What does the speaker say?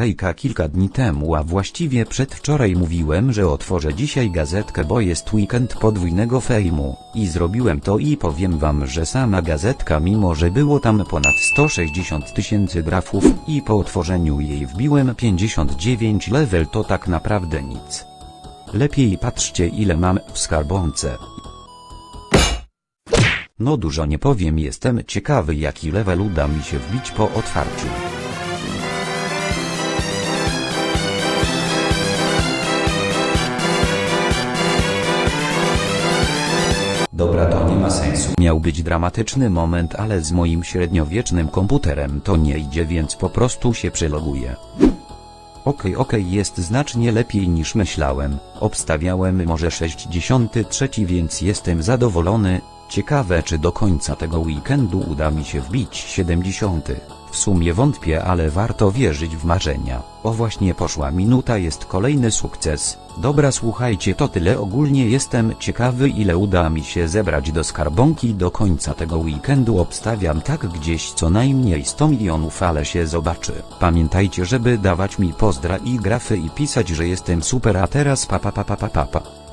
Hejka kilka dni temu, a właściwie przedwczoraj mówiłem, że otworzę dzisiaj gazetkę, bo jest weekend podwójnego fejmu. I zrobiłem to i powiem wam, że sama gazetka mimo, że było tam ponad 160 tysięcy grafów i po otworzeniu jej wbiłem 59 level to tak naprawdę nic. Lepiej patrzcie ile mam w skarbonce. No dużo nie powiem, jestem ciekawy jaki level uda mi się wbić po otwarciu. Dobra to nie ma sensu. Miał być dramatyczny moment, ale z moim średniowiecznym komputerem to nie idzie, więc po prostu się przeloguję. Okej, okej, jest znacznie lepiej niż myślałem. Obstawiałem może 63, więc jestem zadowolony. Ciekawe, czy do końca tego weekendu uda mi się wbić 70. W sumie wątpię, ale warto wierzyć w marzenia. O właśnie poszła minuta, jest kolejny sukces. Dobra, słuchajcie, to tyle. Ogólnie jestem ciekawy, ile uda mi się zebrać do skarbonki do końca tego weekendu. Obstawiam tak gdzieś co najmniej 100 milionów, ale się zobaczy. Pamiętajcie, żeby dawać mi pozdra i grafy i pisać, że jestem super, a teraz pa pa pa pa pa pa.